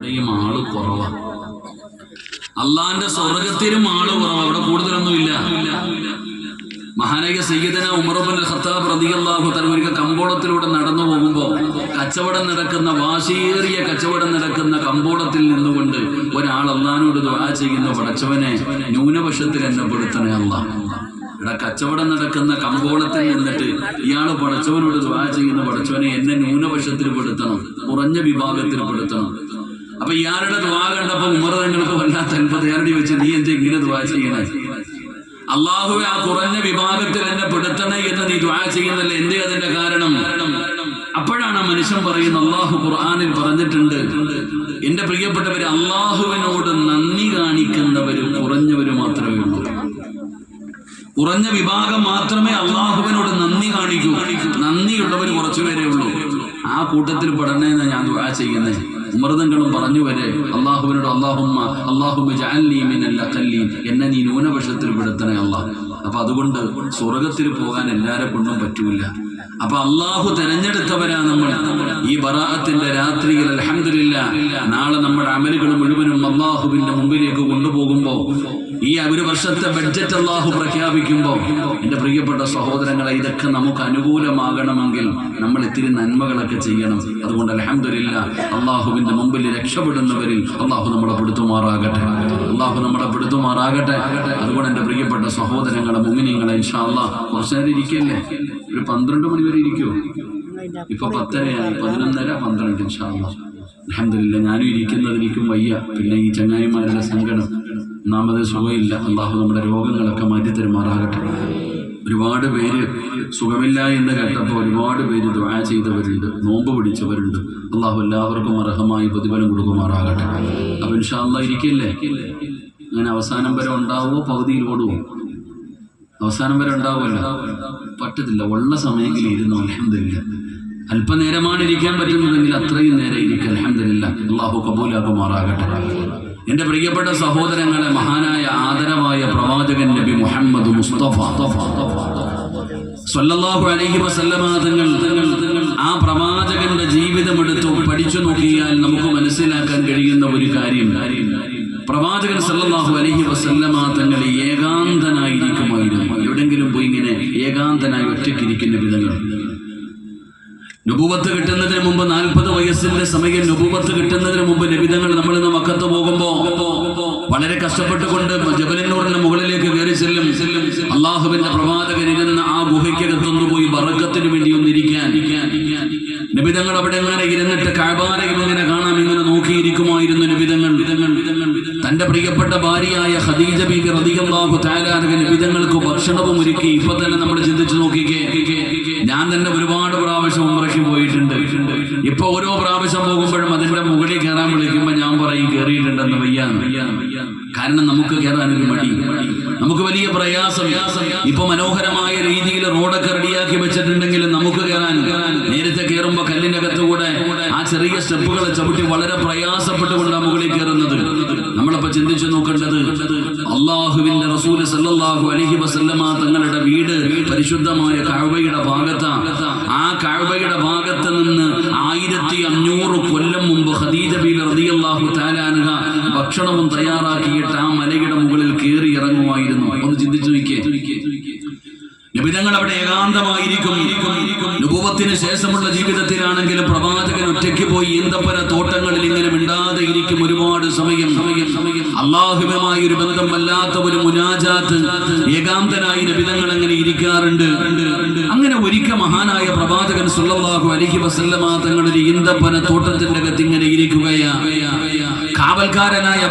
ഇവിടെയും ആൾ കുറവാ. അള്ളാന്റെ സ്വർഗത്തിലും ആൾ കുറവാ. അവിടെ കൂടുതലൊന്നുമില്ല. മഹാനായ സയ്യിദന ഉമറുബൻ ഖത്താബ് റളിയല്ലാഹു തലമുരിക്ക കമ്പോളത്തിലൂടെ നടന്നു പോകുമ്പോൾ കച്ചവടം നടക്കുന്ന വാശിയേറിയ കച്ചവടം നടക്കുന്ന കമ്പോളത്തിൽ നിന്നുകൊണ്ട് ഒരാൾ അള്ളഹാനോട് ദുആ ചെയ്യുന്ന. പടച്ചവനെ ന്യൂനപക്ഷത്തിൽ എന്നെ പെടുത്തണേ അള്ളാഹ് ഇവിടെ കച്ചവടം നടക്കുന്ന കമ്പോളത്തിൽ നിന്നിട്ട് ഇയാൾ പടച്ചവനോട് ദുആ ചെയ്യുന്ന. പടച്ചവനെ എന്നെ ന്യൂനപക്ഷത്തിൽ പെടുത്തണം. കുറഞ്ഞ വിഭാഗത്തിൽ പെടുത്തണം. അപ്പൊ ഇയാളുടെ ദ്വാ കണ്ടപ്പോ ഉമർ തങ്ങൾക്ക് വല്ലാത്ത അൻപത് ഇയാളുടെ വെച്ച് നീ എന്താ ഇങ്ങനെ ദ്വാ ചെയ്യണേ? അള്ളാഹുവെ ആ കുറഞ്ഞ വിഭാഗത്തിൽ എന്നെ പെടുത്തണേ എന്ന് നീ ദ്വാ ചെയ്യുന്നല്ല എന്തേ അതിന്റെ കാരണം? അപ്പോഴാണ് മനുഷ്യൻ പറയുന്നത് അള്ളാഹു ഖുർആാനിൽ പറഞ്ഞിട്ടുണ്ട് എന്റെ പ്രിയപ്പെട്ടവര് അള്ളാഹുവിനോട് നന്ദി കാണിക്കുന്നവര് കുറഞ്ഞവര് മാത്രമേ ഉള്ളൂ. കുറഞ്ഞ വിഭാഗം മാത്രമേ അള്ളാഹുവിനോട് നന്ദി കാണിക്കൂ. നന്ദിയുള്ളവർ കുറച്ചുപേരേ ഉള്ളൂ. ആ കൂട്ടത്തിൽ പെടണേന്ന് ഞാൻ ദുആ ചെയ്യുന്നത് ഉമർദങ്ങളും പറഞ്ഞു വരെ അള്ളാഹുവിനോട് അള്ളാഹുമ്മ അള്ളാഹുമ്മ അഖല്ലീൻ എന്നെ നീ ന്യൂനപക്ഷത്തിൽ പെടുത്തണേ അള്ളാഹ് അപ്പൊ അതുകൊണ്ട് സ്വർഗത്തിൽ പോകാൻ എല്ലാരെ കൊണ്ടും പറ്റൂല. അപ്പൊ അള്ളാഹു തെരഞ്ഞെടുത്തവരാ നമ്മൾ. ഈ ബറാഅത്തിന്റെ രാത്രിയിൽ അലഹമില്ല നാളെ നമ്മുടെ അമലുകൾ മുഴുവനും അള്ളാഹുവിന്റെ മുമ്പിലേക്ക് കൊണ്ടുപോകുമ്പോ ഈ ഒരു വർഷത്തെ ബഡ്ജറ്റ് അള്ളാഹു പ്രഖ്യാപിക്കുമ്പോൾ എന്റെ പ്രിയപ്പെട്ട സഹോദരങ്ങളെ ഇതൊക്കെ നമുക്ക് അനുകൂലമാകണമെങ്കിൽ നമ്മൾ ഇത്തിരി നന്മകളൊക്കെ ചെയ്യണം. അതുകൊണ്ട് അലഹമില്ല അള്ളാഹുവിന്റെ മുമ്പിൽ രക്ഷപ്പെടുന്നവരിൽ അള്ളാഹു നമ്മളെ പെടുത്തുമാറാകട്ടെ അള്ളാഹു നമ്മളെ പെടുത്തുമാറാകട്ടെ അതുകൊണ്ട് എന്റെ പ്രിയപ്പെട്ട സഹോദരങ്ങളെ മുങ്ങിനിങ്ങളെ ഇൻഷാ അള്ളാഹ് കുറച്ച് നേരം ഇരിക്കല്ലേ? ഒരു പന്ത്രണ്ട് മണി വരെ ഇരിക്കുമോ ഇപ്പൊ പത്തരയായി പതിനൊന്നര പന്ത്രണ്ട് ഇൻഷാ അള്ളാഹ് അലഹമില്ല ഞാനും ഇരിക്കുന്നത് എനിക്കും വയ്യ. പിന്നെ ഈ ചങ്ങായിമാരുടെ സങ്കടം ഒന്നാമത് സുഖമില്ല. അള്ളാഹു നമ്മുടെ രോഗങ്ങളൊക്കെ മാറ്റി തരുമാറാകട്ടെ ഒരുപാട് പേര് സുഖമില്ല എന്ന് കേട്ടപ്പോൾ ഒരുപാട് പേര് ദ്വാ ചെയ്തവരുണ്ട് നോമ്പ് പിടിച്ചവരുണ്ട്. അള്ളാഹു എല്ലാവർക്കും അർഹമായി പ്രതിഫലം കൊടുക്കുമാറാകട്ടെ. അപ്പം ഇൻഷാല്ല ഇരിക്കില്ലേ? അങ്ങനെ അവസാനം വരെ ഉണ്ടാവുമോ പകുതിയിൽ ഓടുമോ അവസാനം വരെ ഉണ്ടാവുമല്ലോ? പറ്റത്തില്ല. ഉള്ള സമയങ്ങളിൽ ഇരുന്നു? അലഹമില്ല അല്പനേരമാണ് ഇരിക്കാൻ പറ്റുന്നതെങ്കിൽ അത്രയും നേരം ഇരിക്കുക അലഹമില്ല അള്ളാഹു കബൂലാക്കുമാറാകട്ടെ. എന്റെ പ്രിയപ്പെട്ട സഹോദരങ്ങളെ മഹാനായ ആദരവായ പ്രവാചകൻ നബി മുഹമ്മദ് മുസ്തഫ. തങ്ങൾ ആ പ്രവാചകന്റെ ജീവിതം എടുത്തു പഠിച്ചു നോക്കിയാൽ നമുക്ക് മനസ്സിലാക്കാൻ കഴിയുന്ന ഒരു കാര്യം. പ്രവാചകൻ സല്ലല്ലാഹു അലൈഹി വസല്ലമ തങ്ങൾ ഏകാന്തനായിരിക്കുമായിരുന്നു. എവിടെങ്കിലും പോയി ഇങ്ങനെ ഏകാന്തനായി ഒറ്റയ്ക്കിരിക്കുന്ന വിധങ്ങൾ. നുപൂവത്ത് കിട്ടുന്നതിന് മുമ്പ് നാൽപ്പത് വയസ്സിന്റെ സമയം നുപൂപത്ത് കിട്ടുന്നതിന് മുമ്പ് ലഭിതങ്ങൾ നമ്മൾ ഇന്ന് മക്കത്ത് പോകുമ്പോ വളരെ കഷ്ടപ്പെട്ടുകൊണ്ട് ജബലിനൂറിന്റെ മുകളിലേക്ക് കയറി ചെല്ലും. അള്ളാഹുവിന്റെ പ്രവാചകൻ ഇരുന്ന ആ ഗുഹയ്ക്കകത്തൊന്നു പോയി വർഗത്തിന് വേണ്ടി ഒന്നിരിക്കാൻ. നിബിതങ്ങൾ അവിടെ ഇങ്ങനെ ഇരുന്നിട്ട് കാബാലയം ഇങ്ങനെ കാണാം ഇങ്ങനെ നോക്കിയിരിക്കുമായിരുന്നു നിബിതങ്ങൾ. തന്റെ പ്രിയപ്പെട്ട ഭാര്യയായ ഖദീജ ബീബി റളിയല്ലാഹു തആല നിബിതങ്ങൾക്ക് ഭക്ഷണവും ഒരുക്കി. ഇപ്പൊ തന്നെ നമ്മൾ ചിന്തിച്ചു നോക്കിക്കേ ഞാൻ തന്നെ ഒരുപാട് പോയിട്ടുണ്ട് ഇപ്പൊ ഓരോ പ്രാവശ്യം പോകുമ്പോഴും അതിന്റെ മുകളിൽ കയറാൻ വിളിക്കുമ്പോൾ ഞാൻ പറയും കയറിയിട്ടുണ്ടെന്ന് വയ്യാന്ന് കാരണം നമുക്ക് കയറാനൊരു മടി. നമുക്ക് വലിയ പ്രയാസം. ഇപ്പൊ മനോഹരമായ രീതിയിൽ റോഡൊക്കെ റെഡിയാക്കി വെച്ചിട്ടുണ്ടെങ്കിൽ നമുക്ക് കയറാൻ നേരത്തെ കയറുമ്പോ കല്ലിനകത്ത് കൂടെ ആ ചെറിയ സ്റ്റെപ്പുകളെ ചവിട്ടി വളരെ പ്രയാസപ്പെട്ടുകൊണ്ടാണ് മുകളിൽ കയറുന്നത് നമ്മളിപ്പോ ചിന്തിച്ചു നോക്കേണ്ടത് അള്ളാഹുവിന്റെ സല്ലല്ലാഹു അലൈഹി വസല്ലമ തങ്ങളുടെ വീട് പരിശുദ്ധമായ കഅബയുടെ ഭാഗത്താണ് ആ കഅബയുടെ ഭാഗത്ത് നിന്ന് ആയിരത്തി അഞ്ഞൂറ് കൊല്ലം മുമ്പ് ഖദീജ ബി തആല അൻഹ ഭക്ഷണവും തയ്യാറാക്കിയിട്ട് ആ മലയുടെ മുകളിൽ കയറി ഇറങ്ങുമായിരുന്നു. ഒന്ന് ചിന്തിച്ചു നോക്കിയേ. നിബിതങ്ങൾ അവിടെ ഏകാന്തമായിരിക്കും. നുപത്തിന് ശേഷമുള്ള ജീവിതത്തിലാണെങ്കിലും പ്രവാചകൻ ഒറ്റയ്ക്ക് പോയി ഈന്തപ്പന തോട്ടങ്ങളിൽ ഇങ്ങനെ മിണ്ടാതെ ഇരിക്കും ഒരുപാട് സമയം. അള്ളാഹുവുമായി ഒരു ബന്ധം വല്ലാത്ത ഒരു മുനാജാത്ത് ഏകാന്തനായി നബിതങ്ങൾ അങ്ങനെ ഇരിക്കാറുണ്ട്. അങ്ങനെ ഒരിക്കൽ മഹാനായ പ്രവാചകൻ സുല്ലാഹു അലൈഹി വസല്ലമ തങ്ങളൊരു ഈന്തപ്പന തോട്ടത്തിന്റെ അകത്ത് ഇങ്ങനെ ഇരിക്കുകയാ. കാവൽക്കാരനായ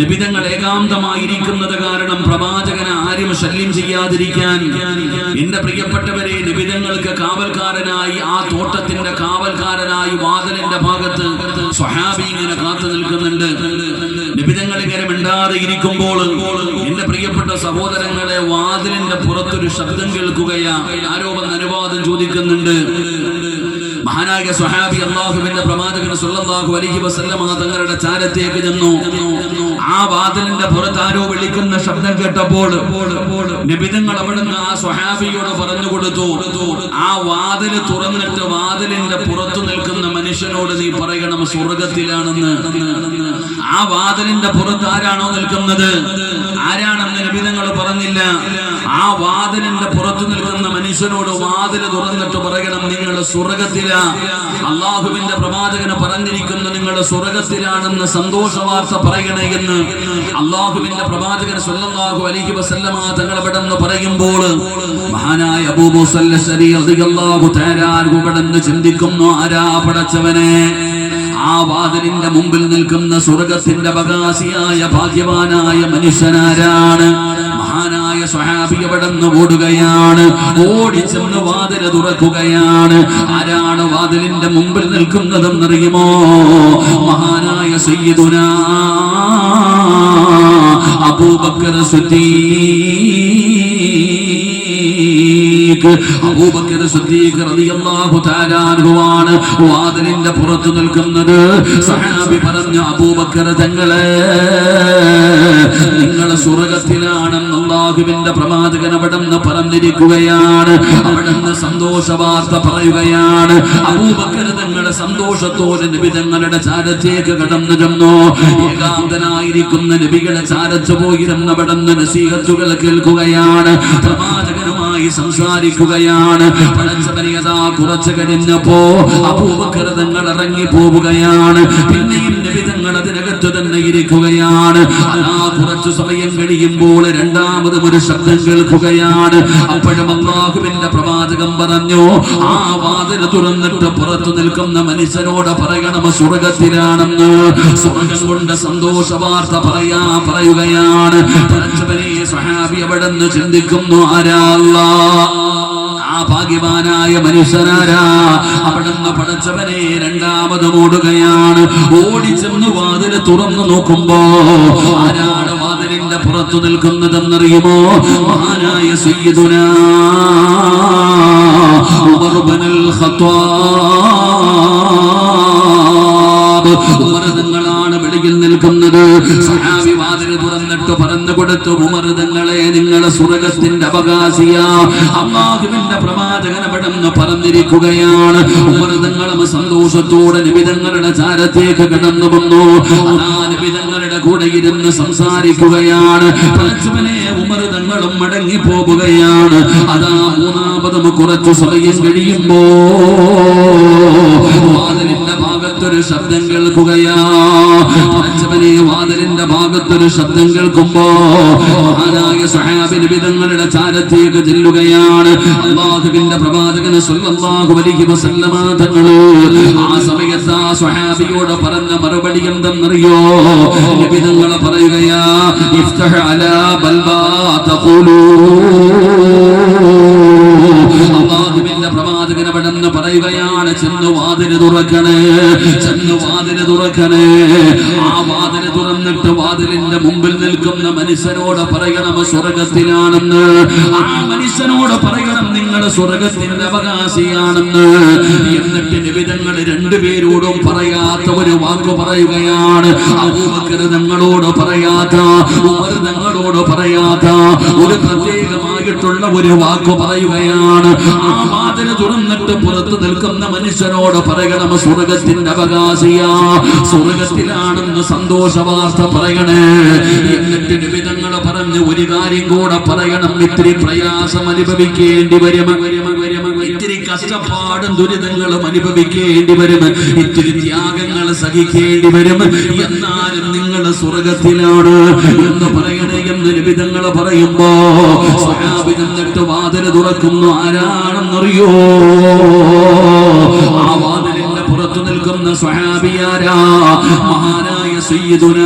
നിബിതങ്ങൾ ഏകാന്തമായിരിക്കുന്നത് കാരണം പ്രവാചകനെ ആരും ശല്യം ചെയ്യാതിരിക്കാൻ. എന്റെ പ്രിയപ്പെട്ടവരെ നിബിതങ്ങൾക്ക് കാവൽക്കാരനായി ആ തോട്ടത്തിന്റെ കാവൽക്കാരനായി വാതിലിന്റെ ഭാഗത്ത് സ്വഹാബി ഇങ്ങനെ കാത്തു നിൽക്കുന്നുണ്ട്. നിബിതങ്ങൾ ഇങ്ങനെ മിണ്ടാതെ ഇരിക്കുമ്പോൾ എന്റെ പ്രിയപ്പെട്ട സഹോദരങ്ങളെ വാതിലിന്റെ പുറത്തൊരു ശബ്ദം കേൾക്കുകയാ. ആരോ വന്ന് അനുവാദം ചോദിക്കുന്നുണ്ട്. മഹാനായ സ്വഹാബി അള്ളാഹുവിന്റെ പ്രവാചകൻ സല്ലല്ലാഹു അലൈഹി വസല്ലമ തങ്ങളുടെ ചാരത്തേക്ക് ചെന്നു. ആ വാതിലിന്റെ പുറത്ത് ആരോ വിളിക്കുന്ന ശബ്ദം കേട്ടപ്പോൾ നിബിതങ്ങൾ അവിടുന്ന് ആ സ്വഹാബിയോട് പറഞ്ഞു കൊടുത്തു. ആ വാതിൽ തുറന്നിട്ട് വാതിലിന്റെ പുറത്തു നിൽക്കുന്ന മനുഷ്യൻ മനുഷ്യനോട് നീ പറയണം സ്വർഗത്തിലാണെന്ന്. ആ വാതിലിന്റെ പുറത്ത് ആരാണോ നിൽക്കുന്നത്? ആരാണെന്ന് നബിതങ്ങൾ പറഞ്ഞില്ല. ആ വാതിലിന്റെ പുറത്ത് നിൽക്കുന്ന മനുഷ്യനോട് വാതിൽ തുറന്നിട്ട് പറയണം നിങ്ങൾ സ്വർഗത്തില. അള്ളാഹുവിന്റെ പ്രവാചകന് പറഞ്ഞിരിക്കുന്നു നിങ്ങൾ സ്വർഗത്തിലാണെന്ന് സന്തോഷ വാർത്ത പറയണേ എന്ന്. അള്ളാഹുവിന്റെ പ്രവാചകൻ സ്വന്തമാകു അലിഹി വസല്ലമ തങ്ങൾ ഇവിടെ പറയുമ്പോൾ മഹാനായ അബൂ മുസല്ല റളിയല്ലാഹു തആല അൻഹു കടന്ന് ചിന്തിക്കുന്നു ആരാ പടച്ചവനെ ആ വാതിലിന്റെ മുമ്പിൽ നിൽക്കുന്ന സ്വർഗത്തിന്റെ അവകാശിയായ ഭാഗ്യവാനായ മനുഷ്യനാരാണ്. മഹാനായ സ്വഹാബി എവിടെന്ന് ഓടുകയാണ്. ഓടിച്ചെന്ന് വാതിൽ തുറക്കുകയാണ്. ആരാണ് വാതിലിന്റെ മുമ്പിൽ നിൽക്കുന്നതെന്നറിയുമോ? മഹാനായ സയ്യിദുന അബൂബക്കർ സിദ്ദീഖ് അബൂബക്കർ സിദ്ദീഖ് റളിയല്ലാഹു തആല അൻഹുവാണ് വാതിലിന്റെ പുറത്ത് നിൽക്കുന്നത്. സഹാബി പറഞ്ഞു അബൂബക്കർ തങ്ങളെ നിങ്ങൾ സ്വർഗത്തിലാണെന്ന് അള്ളാഹുവിന്റെ പ്രവാചകൻ അവിടെന്ന് പറഞ്ഞിരിക്കുകയാണ്. അവിടെന്ന് സന്തോഷ വാർത്ത പറയുകയാണ്. അബൂബക്കർ തങ്ങളുടെ സന്തോഷത്തോടെ നബി തങ്ങളുടെ ചാരത്തേക്ക് കടന്നു ചെന്നു. ഏകാന്തനായിരിക്കുന്ന നബികളെ ചാരച്ചു പോയിരുന്ന അവിടെന്ന് നസീഹത്തുകൾ കേൾക്കുകയാണ്. പ്രവാചകനുമായി പടച്ചവനിയതാ കുറച്ചു കഴിഞ്ഞപ്പോ അപൂപകൃതങ്ങൾ തങ്ങൾ ഇറങ്ങി പോവുകയാണ്. പിന്നെയും നബി തങ്ങൾ അതിനകത്ത് തന്നെ ഇരിക്കുകയാണ്. ആ കുറച്ചു സമയം കഴിയുമ്പോൾ രണ്ടാമതും ഒരു ശബ്ദം കേൾക്കുകയാണ്. അപ്പോഴും അള്ളാഹുവിന്റെ പ്രവാചകം പറഞ്ഞു. ആ വാതിൽ തുറന്നിട്ട് പുറത്തു നിൽക്കുന്ന മനുഷ്യനോട് പറയണം സ്വർഗത്തിലാണെന്ന് സ്വർഗം കൊണ്ട് സന്തോഷ വാർത്ത പറയാ പറയുകയാണ്. നിന്ന് ചിന്തിക്കുന്നു? ആരാ അല്ലാ ആ ഭാഗ്യവാനായ മനുഷ്യനാരാ? അവിടുന്ന് പടച്ചവനെ രണ്ടാമത് ഓടുകയാണ് ഓടിച്ചെന്ന് വാതിൽ തുറന്നു നോക്കുമ്പോ ആരാണ് വാതിലിന്റെ പുറത്തു നിൽക്കുന്നതെന്നറിയുമോ? മഹാനായ സയ്യിദുന ഉമർ ബിനുൽ ഖത്താബ്. ഉമർ തങ്ങളാണ് വെളിയിൽ നിൽക്കുന്നത്? സഹാബി വാതിൽ തുറന്നിട്ട് പറഞ്ഞു കൊടുത്തു ഉമർ തങ്ങളെ നിങ്ങളെ സ്വർഗത്തിന്റെ അവകാശിയ. അള്ളാഹുവിന്റെ പ്രവാചകൻ പറന്നിരിക്കുകയാണ് പറഞ്ഞിരിക്കുകയാണ് ഉമർ തങ്ങളും സന്തോഷത്തോടെ നിബിതങ്ങളുടെ ചാരത്തേക്ക് കടന്നു വന്നു. ആ നിബിതങ്ങളുടെ കൂടെ ഇരുന്ന് സംസാരിക്കുകയാണ്. പടച്ചവനെ ഉമർ തങ്ങളും മടങ്ങി പോവുകയാണ് അതാ മൂന്നാമതും കുറച്ചു സമയം കഴിയുമ്പോ വാതിലിന്റെ ഭാഗത്തൊരു ശബ്ദം കേൾക്കുകയാ. പടച്ചവനെ വാതിലിന്റെ ഭാഗത്തൊരു ശബ്ദം കേൾക്കുമ്പോ മഹാനായ സഹാബിന് വിധങ്ങളുടെ ചാരത്തേക്ക് ചെല്ലുകയാണ്. അള്ളാഹുവിന്റെ പ്രവാചകന് സ്വല്ലല്ലാഹു അലൈഹി വസല്ലമ തങ്ങൾ ആ സമയത്ത് ആ സ്വഹാബിയോട് പറഞ്ഞ മറുപടി എന്തെന്നറിയോ? നിബിധങ്ങൾ പറയുകയാ ഇഫ്തഹ് അലാ ബൽബാ തഖൂലൂ. അള്ളാഹുവിന്റെ നിന്ന് പറയുകയാണ് ചെന്ന് വാതിന് തുറക്കണേ ചെന്ന് തുറക്കണേ. ആ വാതിൽ തുറന്നിട്ട് വാതിലിന്റെ മുമ്പിൽ നിൽക്കുന്ന മനുഷ്യനോട് പറയണം സ്വർഗത്തിലാണെന്ന് ആ മനുഷ്യനോട് പറയണം നിങ്ങൾ സ്വർഗത്തിന്റെ അവകാശിയാണെന്ന്. എന്നിട്ട് നിബിധങ്ങൾ രണ്ടുപേരോടും പറയാത്ത ഒരു വാക്ക് പറയുകയാണ്. അബൂബക്കർ ഞങ്ങളോട് പറയാത്ത ഉമർ പറയാത്ത ഒരു പ്രത്യേകമായിട്ടുള്ള ഒരു വാക്ക് പറയുകയാണ്. ആ വാതിന് തുറന്നിട്ട് പുറത്ത് നിൽക്കുന്ന മനുഷ്യനോട് പറയണം സ്വർഗത്തിന്റെ അവകാശിയാ. സ്വർഗത്തിലാണെന്ന് സന്തോഷവാർത്ത പറയണേ. എന്നിട്ട് നിമിതങ്ങൾ പറഞ്ഞ് ഒരു കാര്യം കൂടെ പറയണം ഇത്തിരി പ്രയാസം അനുഭവിക്കേണ്ടി വരും. കഷ്ടപ്പാടും ദുരിതങ്ങളും അനുഭവിക്കേണ്ടി വരും. ഇത്തിരി ത്യാഗങ്ങൾ സഹിക്കേണ്ടി വരും. എന്നാലും നിങ്ങൾ സ്വർഗത്തിലാണ് എന്ന് പറയണേ എന്ന് നിബിധങ്ങൾ പറയുമ്പോ നിന്നിട്ട് വാതിൽ തുറക്കുന്നു. ആരാണെന്നറിയോ? ആ വാതിലിന്റെ പുറത്തു നിൽക്കുന്ന സ്വഹാബിയാരാ മഹാനായ സയ്യിദുന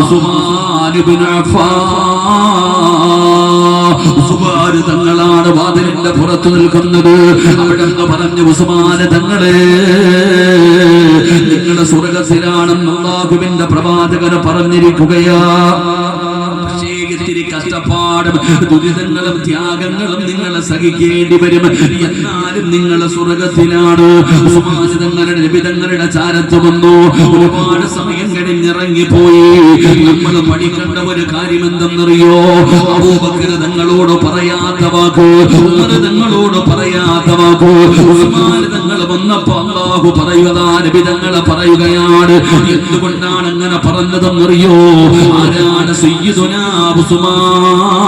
ഉസ്മാൻ ഇബ്നു അഫ്ഫാൻ ഉസ്മാൻ തങ്ങളാണ് വാതിലിന്റെ പുറത്തു നിൽക്കുന്നത്. അവിടെ പറഞ്ഞു ഉസ്മാൻ തങ്ങളെ നിങ്ങളുടെ സ്വർഗത്തിലാണെന്ന് അള്ളാഹുവിന്റെ പ്രവാചകന് പറഞ്ഞിരിക്കുകയാ. പക്ഷേ ഇത്തിരി ഒരുപാട് ദുരിതങ്ങളും ത്യാഗങ്ങളും നിങ്ങളെ സഹിക്കേണ്ടി വരും. എന്നാലും നിങ്ങളെ സ്വർഗത്തിലാണ്? സുഭാഷിതങ്ങളുടെ ലഭിതങ്ങളുടെ ചാരത്ത് വന്നു? ഒരുപാട് സമയം കഴിഞ്ഞിറങ്ങിപ്പോയി. നമ്മൾ പഠിക്കേണ്ട ഒരു കാര്യം എന്തെന്നറിയോ? അബൂബക്കർ തങ്ങളോട് പറയാത്ത വാക്ക് തങ്ങളോട് പറയാത്ത വാക്ക്. ഉസ്മാൻ വന്നപ്പോ അള്ളാഹു പറയുകതാ ലഭിതങ്ങളെ പറയുകയാണ്. എന്തുകൊണ്ടാണ് അങ്ങനെ പറഞ്ഞതെന്നറിയോ? ആരാണ് സയ്യിദുനാ ഉസ്മാൻ?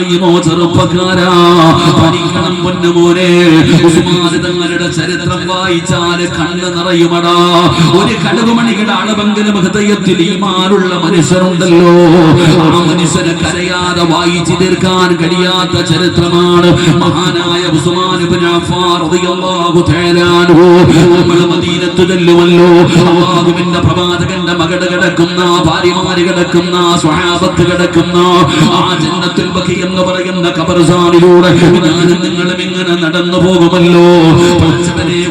ആരാണെന്നറിയുമോ ചെറുപ്പക്കാരാ പഠിക്കണം പൊന്നുമോനെ തങ്ങളുടെ ചരിത്രം വായിച്ചാൽ കണ്ണ് നിറയുമടാ. ഒരു കടുകുമണിയുടെ അളവെങ്കിലും ഹൃദയത്തിൽ ഈമാനുള്ള മനുഷ്യരുണ്ടല്ലോ. ആ മനുഷ്യനെ കരയാതെ വായിച്ചു തീർക്കാൻ കഴിയാത്ത ചരിത്രമാണ് മഹാനായ ഉസ്മാൻ മദീനത്ത് ചെല്ലുമല്ലോ. അല്ലാഹുവിന്റെ പ്രവാചകന്റെ മകട് കിടക്കുന്ന ഭാര്യമാര് കിടക്കുന്ന സ്വഹാബത്ത് കിടക്കുന്ന ആ ജന്നത്തുൽ ബഖി എന്ന് പറയുന്ന കബർസാനിലൂടെ ഞാനും നിങ്ങളും ഇങ്ങനെ നടന്നു പോകുമല്ലോ.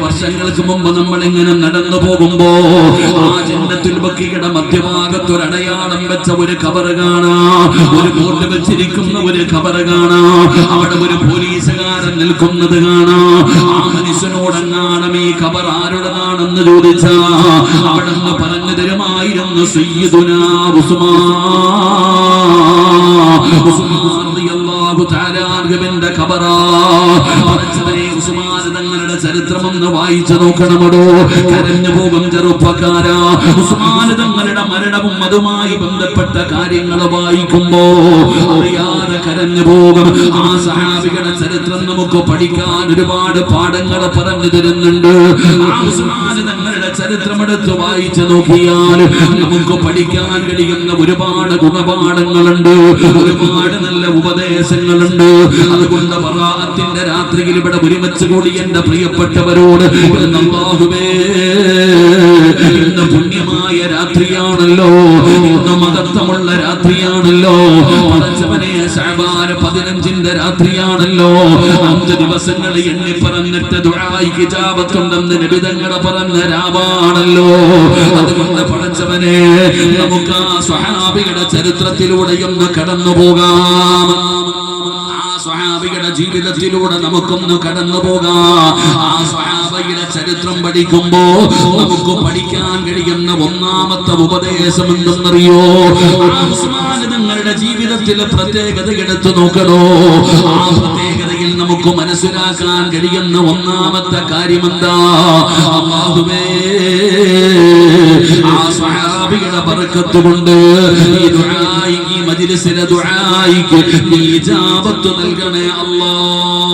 വർഷങ്ങൾക്ക് മുമ്പ് നമ്മൾ ഇങ്ങനെ നടന്നു പോകുമ്പോ ആ മധ്യഭാഗത്ത് ഒരു അടയാളം വെച്ച ഒരു കബർ കാണാ. ഒരു ബോർഡ് വെച്ചിരിക്കുന്ന ഒരു കബർ കാണാ. അവിടെ ഒരു പോലീസുകാരൻ നിൽക്കുന്നത് കാണാ. ആ മനുഷ്യനോടെങ്ങാണം ഈ കബർ ആരുടേതാണെന്ന് ചോദിച്ചാ അവിടെ നിന്ന് പറഞ്ഞു തരുമായിരുന്നു സയ്യിദുനാ ഉസ്മാൻ. റളിയല്ലാഹു തആല അൻഹുവിന്റെ ഖബറാ? പടച്ചവനെ ഉസ്മാൻ തങ്ങളുടെ ചരിത്രം ഒന്ന് വായിച്ചു നോക്കണമടോ. കരഞ്ഞു പോകും ചെറുപ്പക്കാരാ. ഉസ്മാൻ തങ്ങളുടെ മരണവും അതുമായി ബന്ധപ്പെട്ട കാര്യങ്ങൾ വായിക്കുമ്പോ അറിയാതെ കരഞ്ഞു പോകും. ആ സഹാബികളുടെ ചരിത്രം നമുക്ക് പഠിക്കാൻ ഒരുപാട് പാഠങ്ങൾ പറഞ്ഞു തരുന്നുണ്ട്. ആ ഉസ്മാൻ തങ്ങളുടെ വായിച്ചു നോക്കിയാൽ നമുക്ക് പഠിക്കാൻ കഴിയുന്ന ഒരുപാട് ഗുണപാഠങ്ങളുണ്ട്. ഒരുപാട് നല്ല ഉപദേശങ്ങളുണ്ട്. അതുകൊണ്ട് വറാത്തിന്റെ രാത്രിയിൽ ഇവിടെ ഒരുമിച്ച് കൂടി എന്റെ പ്രിയപ്പെട്ടവരോട് പുണ്യമായ രാത്രിയാണല്ലോ. ഇന്ന് മഹത്വമുള്ള രാത്രിയാണല്ലോ. രാത്രിയാണല്ലോ. അഞ്ച് ദിവസങ്ങൾ എണ്ണി പറഞ്ഞിട്ട് ദുരായിജാപത്തുണ്ടെന്ന് നബിതങ്ങളെ പറഞ്ഞ രാവാണല്ലോ. അതുകൊണ്ട് പഠിച്ചവനെ നമുക്ക് ആ സ്വഹാബിയുടെ ചരിത്രത്തിലൂടെ ഒന്ന് കടന്നു പോകാം സ്വഹാബിയുടെ ജീവിതത്തിലൂടെ നമുക്കൊന്ന് കടന്നു പോകാം. ആ സ്വഹാബിയുടെ ചരിത്രം പഠിക്കുമ്പോ നമുക്ക് പഠിക്കാൻ കഴിയുന്ന ഒന്നാമത്തെ ഉപദേശം എന്തെന്നറിയോ? തങ്ങളുടെ ജീവിതത്തിലെ പ്രത്യേകത എടുത്തു നോക്കണോ? ആ പ്രത്യേകതയിൽ നമുക്ക് മനസ്സിലാക്കാൻ കഴിയുന്ന ഒന്നാമത്തെ കാര്യം എന്താ? അള്ളാഹുവേ ആ സഹാബികളുടെ ബർക്കത്ത് കൊണ്ട് ഈ ദുആയിക്ക് ഈ മജ്ലിസിലെ ദുആയിക്ക് നീ ഇജാബത്ത് നൽകണേ അല്ലാഹ്